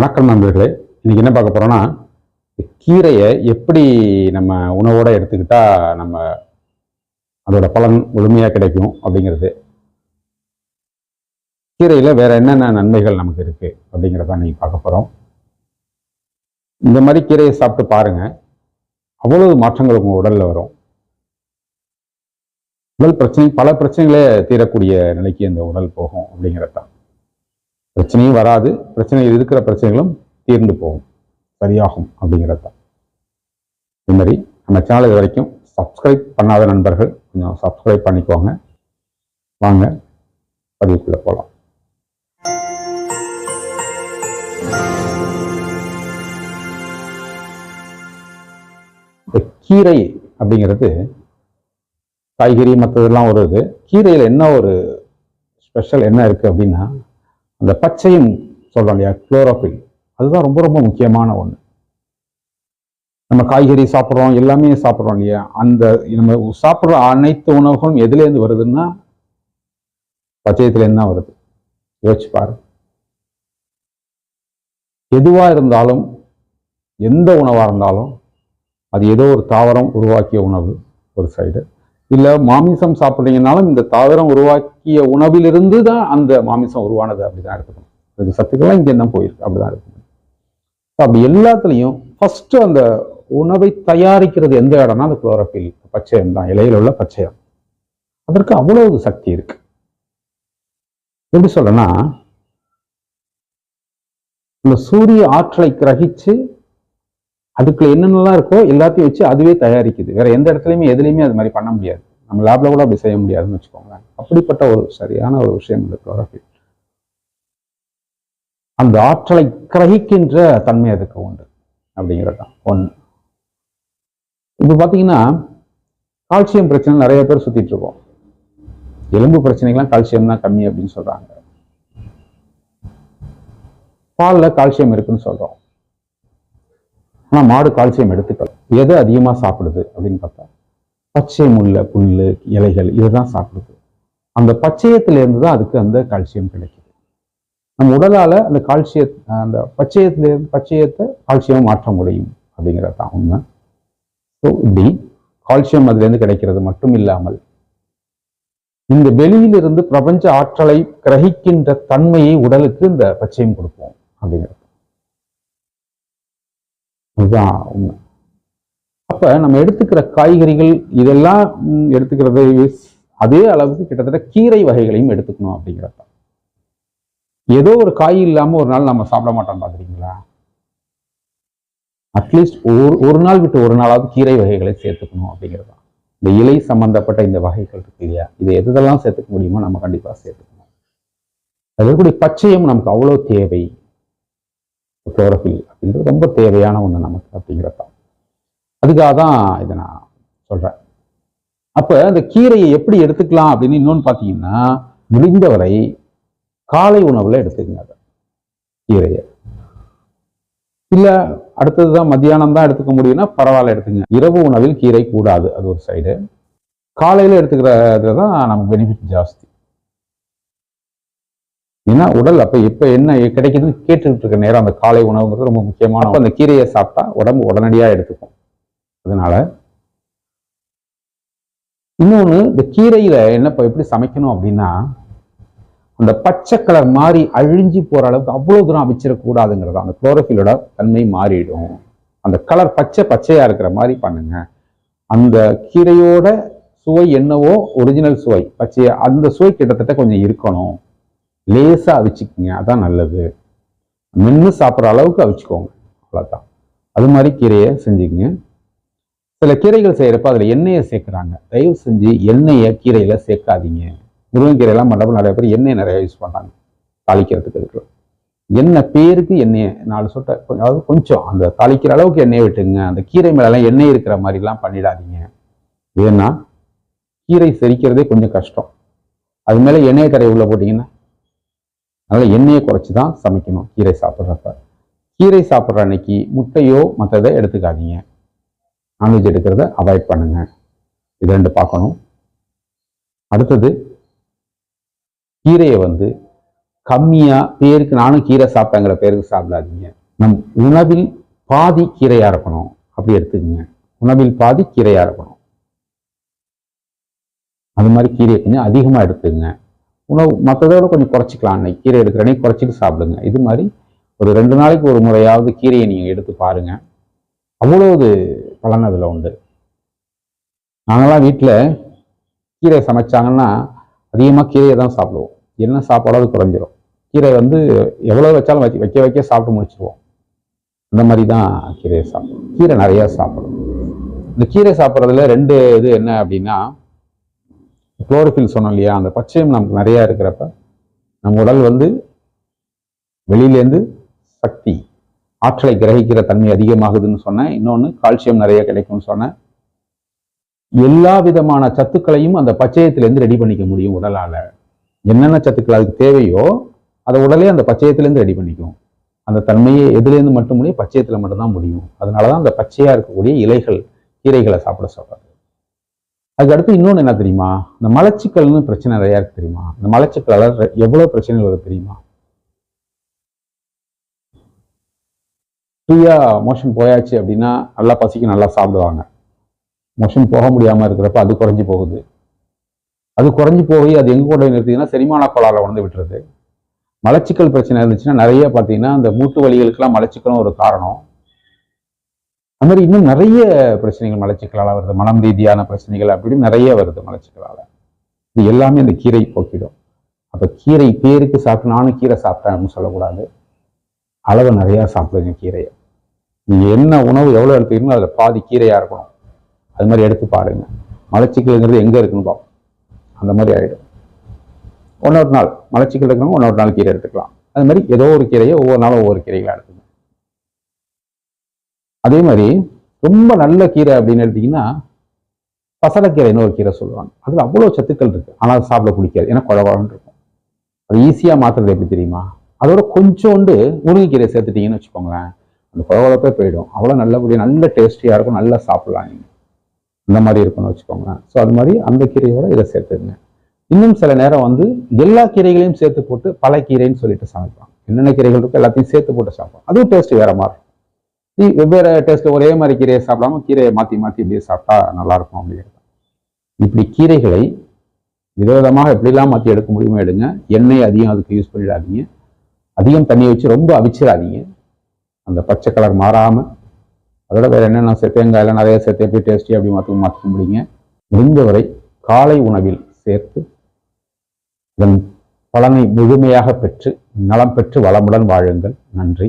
வணக்கம் நண்பர்களே. இன்னைக்கு என்ன பார்க்க போறோம்னா கீரையை எப்படி நம்ம உணவோட எடுத்துக்கிட்டா நம்ம அதோட பலன் முழுமையாக கிடைக்கும் அப்படிங்கிறது. கீரையில் வேற என்னென்ன நன்மைகள் நமக்கு இருக்கு அப்படிங்கிறத இன்றைக்கி பார்க்க போறோம். இந்த மாதிரி கீரையை சாப்பிட்டு பாருங்க. அவ்வளவு மாற்றங்கள் உங்கள் உடல்ல வரும். உடல் பிரச்சனை பல பிரச்சனைகளே தீரக்கூடிய நிலைக்கு இந்த உடல் போகும் அப்படிங்கிறது தான் பிரச்சனையும் வராது. பிரச்சனை இருக்கிற பிரச்சனைகளும் தீர்ந்து போகும். சரியாகும் அப்படிங்கிறது. தான் இது மாதிரி நம்ம சேனல் இது வரைக்கும் சப்ஸ்கிரைப் பண்ணாத நண்பர்கள் கொஞ்சம் சப்ஸ்கிரைப் பண்ணிக்கோங்க. வாங்க பதிவுக்குள்ளே போகலாம் இந்த கீரை அப்படிங்கிறது காய்கறி மற்றதெல்லாம் வருது கீரையில் என்ன ஒரு ஸ்பெஷல் என்ன இருக்குது அப்படின்னா அந்த பச்சையும் சொல்கிறோம் இல்லையா? குளோரோஃபில் அதுதான் ரொம்ப ரொம்ப முக்கியமான ஒன்று நம்ம காய்கறி சாப்பிட்றோம் எல்லாமே சாப்பிட்றோம் இல்லையா? அந்த நம்ம சாப்பிட்ற அனைத்து உணவுகளும் எதுலேருந்து வருதுன்னா பச்சையத்துலேருந்து தான் வருது. யோசிச்சு பாரு. எதுவாக இருந்தாலும் எந்த உணவாக இருந்தாலும் அது ஏதோ ஒரு தாவரம் உருவாக்கிய உணவு ஒரு சைடு இல்லை மாமிசம் சாப்பிட்றீங்கனாலும் இந்த தாவரம் உருவாக்கிய உணவிலிருந்து தான் அந்த மாமிசம் உருவானது அப்படிதான் எடுத்துக்கணும் அது சத்துக்கெல்லாம் இங்கே தான் போயிருக்கு அப்படிதான் இருக்கணும். அப்படி எல்லாத்துலேயும் ஃபஸ்ட்டு அந்த உணவை தயாரிக்கிறது எந்த இடம்னா அந்த குளோரோஃபில் பச்சையம் தான் இலையில உள்ள பச்சையம். அதற்கு அவ்வளவு சக்தி இருக்கு. எப்படி சொல்லனா இந்த சூரிய ஆற்றலை கிரகிச்சு அதுக்குள்ள என்னென்னலாம் இருக்கோ எல்லாத்தையும் வச்சு அதுவே தயாரிக்குது. வேற எந்த இடத்துலையுமே எதுலையுமே அது மாதிரி பண்ண முடியாது. நம்ம லேப்ல கூட அப்படி செய்ய முடியாதுன்னு வச்சுக்கோங்களேன். அப்படிப்பட்ட ஒரு சரியான ஒரு விஷயம் இந்த குளோரோஃபில் அந்த ஆற்றலை கிரகிக்கின்ற தன்மை அதுக்கு உண்டு. அப்படிங்கிறது தான் ஒன்று இப்போ பார்த்தீங்கன்னா கால்சியம் பிரச்சனை நிறைய பேர் சுத்திட்டு இருக்கோம். எலும்பு பிரச்சனைகள்லாம் கால்சியம் தான் கம்மி அப்படின்னு சொல்றாங்க. பாலில் கால்சியம் இருக்குன்னு சொல்றோம். ஆனால் மாடு கால்சியம் எடுத்துக்கல எது அதிகமாக சாப்பிடுது அப்படின்னு பார்த்தா பச்சை முல்லை புல் இலைகள் இதுதான் சாப்பிடுது. அந்த பச்சையத்திலேருந்து தான் அதுக்கு அந்த கால்சியம் கிடைக்குது. நம்ம உடலால் அந்த கால்சிய அந்த பச்சையத்திலேருந்து பச்சையத்தை கால்சியம் மாற்ற முடியும் அப்படிங்கிறது தான் உண்மை. ஸோ இப்படி கால்சியம் அதுலேருந்து கிடைக்கிறது மட்டும் இல்லாமல் இந்த வெளியிலிருந்து பிரபஞ்ச ஆற்றலை கிரகிக்கின்ற தன்மையை உடலுக்கு இந்த பச்சையம் கொடுப்போம் அப்படிங்கிறது. அதுதான் உண்மை. அப்ப நம்ம எடுத்துக்கிற காய்கறிகள் இதெல்லாம் எடுத்துக்கிறது அதே அளவுக்கு கிட்டத்தட்ட கீரை வகைகளையும் எடுத்துக்கணும் அப்படிங்கிறது ஏதோ ஒரு காய் இல்லாம ஒரு நாள் நம்ம சாப்பிட மாட்டோம் பாக்குறீங்களா அட்லீஸ்ட் ஒரு ஒரு நாள் விட்டு ஒரு நாளாவது கீரை வகைகளை சேர்த்துக்கணும் அப்படிங்கிறது இந்த இலை சம்பந்தப்பட்ட இந்த வகைகள் இருக்கு இல்லையா? இதை எதெல்லாம் சேர்த்துக்க முடியுமோ நம்ம கண்டிப்பா சேர்த்துக்கணும். அது கூடிய பச்சையம் நமக்கு அவ்வளோ தேவை. குளோரோஃபில் அப்படின்றது ரொம்ப தேவையான ஒன்று நமக்கு அப்படிங்கிறப்ப. அதுக்காக தான் இதை நான் சொல்றேன். அப்ப அந்த கீரையை எப்படி எடுத்துக்கலாம் அப்படின்னு இன்னொன்று பார்த்தீங்கன்னா முடிந்தவரை காலை உணவுல எடுத்துக்கங்க அதை. கீரையை. இல்ல அடுத்தது தான் மத்தியானம் தான் எடுத்துக்க முடியும்னா பரவாயில்ல எடுத்துங்க இரவு உணவில் கீரை கூடாது அது ஒரு சைடு காலையில எடுத்துக்கிறது தான் நமக்கு பெனிஃபிட் ஜாஸ்தி. ஏன்னா உடல் அப்ப இப்ப என்ன கிடைக்குதுன்னு கேட்டுக்கிட்டு இருக்க நேரம் அந்த காலை உணவுங்கிறது ரொம்ப முக்கியமான அந்த கீரையை சாப்பிட்டா உடம்பு உடனடியா எடுத்துக்கும். அதனால இன்னொன்று இந்த கீரையில என்ன இப்ப எப்படி சமைக்கணும் அப்படின்னா அந்த பச்சை கலர் மாறி அழிஞ்சு போற அளவுக்கு அவ்வளவு தூரம் அவிச்சிடக்கூடாதுங்கிறது அந்த குளோரோஃபிலோட தன்மை மாறிடும். அந்த கலர் பச்சை பச்சையா இருக்கிற மாதிரி பண்ணுங்க. அந்த கீரையோட சுவை என்னவோ ஒரிஜினல் சுவை பச்சையா அந்த சுவை கிட்டத்தட்ட கொஞ்சம் இருக்கணும். லேசா அவிச்சிக்கிங்க அதான் நல்லது. மென்று சாப்பிட்ற அளவுக்கு அவிச்சுக்கோங்க அவ்வளோதான் அது மாதிரி கீரையை செஞ்சுக்கங்க. சில கீரைகள் செய்யறப்ப அதுல எண்ணெயை சேர்க்குறாங்க. தயவு செஞ்சு எண்ணெயை கீரையில் சேர்க்காதீங்க. முருங்கைக்கீரையெல்லாம் மண்டபம் நிறைய பேர் எண்ணெய் நிறைய யூஸ் பண்ணுறாங்க தாளிக்கிறதுக்கு இருக்கு எண்ணெய் பேருக்கு எண்ணெயை நாலு சொட்டை கொஞ்சம் அதாவது கொஞ்சம் அந்த தாளிக்கிற அளவுக்கு எண்ணெயை விட்டுங்க. அந்த கீரை மேலெல்லாம் எண்ணெய் இருக்கிற மாதிரிலாம் பண்ணிடாதீங்க. ஏன்னா கீரை செரிக்கிறதே கொஞ்சம் கஷ்டம். அது மேலே எண்ணெய் கரையை உள்ளே போட்டிங்கன்னா அதனால் எண்ணெயை குறைச்சி தான் சமைக்கணும். கீரை சாப்பிட்றப்ப. கீரை சாப்பிட்ற அன்னைக்கு முட்டையோ மற்றதை எடுத்துக்காதீங்க. நான்வெஜ் எடுக்கிறத அவாய்ட் பண்ணுங்க. இது ரெண்டு பார்க்கணும். அடுத்தது கீரையை வந்து கம்மியாக பேருக்கு நானும் கீரை சாப்பிட்டேங்கிற பேருக்கு சாப்பிடாதீங்க. நம் உணவில் பாதி கீரையாக இருக்கணும். அப்படி எடுத்துக்கோங்க. உணவில் பாதி கீரையாக இருக்கணும். அது மாதிரி கீரையை கொஞ்சம் அதிகமாக எடுத்துக்கங்க. உணவு மற்றதோட கொஞ்சம் குறைச்சிக்கலாம். அன்னைக்கு கீரை எடுக்கிறனே குறைச்சிட்டு சாப்பிடுங்க. இது மாதிரி ஒரு ரெண்டு நாளைக்கு ஒரு முறையாவது கீரையை நீங்கள் எடுத்து பாருங்கள் அவ்வளோ இது பலன் அதில் உண்டு. நாங்களாம் வீட்டில் கீரை சமைச்சாங்கன்னா அதிகமாக கீரையை தான் சாப்பிடுவோம். என்ன சாப்பாடாவது குறைஞ்சிரும். கீரை வந்து எவ்வளோ வச்சாலும் வைக்க வைக்க வைக்க சாப்பிட்டு முடிச்சிருவோம். அந்த மாதிரி தான் கீரையை சாப்பிடும் கீரை நிறையா சாப்பிடும் இந்த கீரை சாப்பிட்றதுல ரெண்டு இது என்ன அப்படின்னா குளோரோஃபில் சொன்னோம் இல்லையா? அந்த பச்சையம் நமக்கு நிறையா இருக்கிறப்ப நம்ம உடல் வந்து வெளியிலேருந்து சக்தி ஆற்றலை கிரகிக்கிற தன்மை அதிகமாகுதுன்னு சொன்னேன். இன்னொன்று கால்சியம் நிறைய கிடைக்கும்னு சொன்னேன். எல்லா விதமான சத்துக்களையும் அந்த பச்சையத்திலேருந்து ரெடி பண்ணிக்க முடியும் உடலால். என்னென்ன சத்துக்கள் அதுக்கு தேவையோ அதை உடலே அந்த பச்சையத்திலேருந்து ரெடி பண்ணிக்கும். அந்த தன்மையை எதுலேருந்து மட்டும் முடியும் பச்சையத்தில் மட்டும்தான் முடியும். அதனால தான் அந்த பச்சையாக இருக்கக்கூடிய இலைகள் கீரைகளை சாப்பிட சொல்கிறது அதுக்கு அடுத்து இன்னொன்று என்ன தெரியுமா? இந்த மலச்சிக்கல்னு பிரச்சனை நிறையா இருக்கு தெரியுமா? இந்த மலச்சிக்கலால் எவ்வளோ பிரச்சனைகள் வருது தெரியுமா? ஃப்ரீயாக மோஷன் போயாச்சு அப்படின்னா நல்லா பசிக்கு நல்லா சாப்பிடுவாங்க. மோஷன் போக முடியாமல் இருக்கிறப்ப அது குறைஞ்சி போகுது. அது குறைஞ்சி போய் அது எங்கே கொண்டு போய் நிறுத்திங்கன்னா செரிமான கோளாறு வந்து விட்டுறது. மலச்சிக்கல் பிரச்சனை இருந்துச்சுன்னா நிறைய பார்த்தீங்கன்னா இந்த மூட்டு வலிகளுக்கெல்லாம் மலச்சிக்கலும் ஒரு காரணம். அது மாதிரி இன்னும் நிறைய பிரச்சனைகள் மலச்சிக்கலால் வருது. மனம் ரீதியான பிரச்சனைகள் அப்படின்னு நிறைய வருது மலச்சிக்கலால். இது எல்லாமே அந்த கீரை போக்கிடும். அப்போ கீரை பேருக்கு சாப்பிட்டு நானும் கீரை சாப்பிட்டேன் அப்படின்னு சொல்லக்கூடாது. அளவு நிறையா சாப்பிடுங்க கீரையை. நீங்கள் என்ன உணவு எவ்வளோ எடுத்துக்கீங்களோ அதில் பாதி கீரையாக இருக்கணும். அது மாதிரி எடுத்து பாருங்க. மலச்சிக்கல்ங்கிறது எங்கே இருக்குன்னு பார்ப்போம் அந்த மாதிரி ஆகிடும் ஒன்னொரு நாள் மலச்சிக்கல் இருக்கணும் ஒன்னொரு நாள் கீரை எடுத்துக்கலாம். அது மாதிரி ஏதோ ஒரு கீரையை ஒவ்வொரு நாளும் ஒவ்வொரு கீரைகளாக எடுத்துக்கலாம். அதே மாதிரி ரொம்ப நல்ல கீரை அப்படின்னு எடுத்தீங்கன்னா பசலக்கீரைன்னு ஒரு கீரை சொல்லுவாங்க. அதில் அவ்வளோ சத்துக்கள் இருக்குது ஆனால் சாப்பிட பிடிக்காது. ஏன்னா குழகுழன்னு இருக்கும். அது ஈஸியாக மாற்றுறது எப்படி தெரியுமா? அதோட கொஞ்சோண்டு முருங்கைக்கீரை சேர்த்துட்டீங்கன்னு வச்சுக்கோங்களேன் அந்த குழகுழப்பே போயிடும். அவ்வளோ நல்லபடியாக நல்ல டேஸ்டியாக இருக்கும். நல்லா சாப்பிடலாம் நீங்கள் இந்த மாதிரி இருக்கும்னு வச்சுக்கோங்களேன். ஸோ அது மாதிரி அந்த கீரையோட இதை சேர்த்துருங்க இன்னும் சில நேரம் வந்து எல்லா கீரைகளையும் சேர்த்து போட்டு பல கீரைன்னு சொல்லிட்டு சமைப்பாங்க. என்னென்ன கீரைகள் இருக்கோ எல்லாத்தையும் சேர்த்து போட்டு சாப்பிடுவோம் அதுவும் டேஸ்ட் வேற மாதிரி. இருக்கும். வெவ்வேறு டேஸ்ட் ஒரே மாதிரி கீரையை சாப்பிடாம கீரையை மாற்றி மாற்றி இப்படியே சாப்பிட்டா நல்லா இருக்கும் அப்படிங்கிறது. இப்படி கீரைகளை விதவிதமாக எப்படிலாம் மாற்றி எடுக்க முடியுமோ எடுங்க. எண்ணெய் அதிகம் அதுக்கு யூஸ் பண்ணிடாதீங்க. அதிகம் தண்ணியை வச்சு ரொம்ப அவிச்சிடாதீங்க. அந்த பச்சை கலர் மாறாமல் அதோட வேற என்னென்ன சேர்த்து தேங்காயெல்லாம் நிறைய சேர்த்து எப்படி டேஸ்டி அப்படி மாற்றி மாற்றிக்க முடியுங்க முடிந்தவரை காலை உணவில் சேர்த்து இதன் பலனை முழுமையாக பெற்று நலம் பெற்று வளமுடன் வாழுங்கள். நன்றி.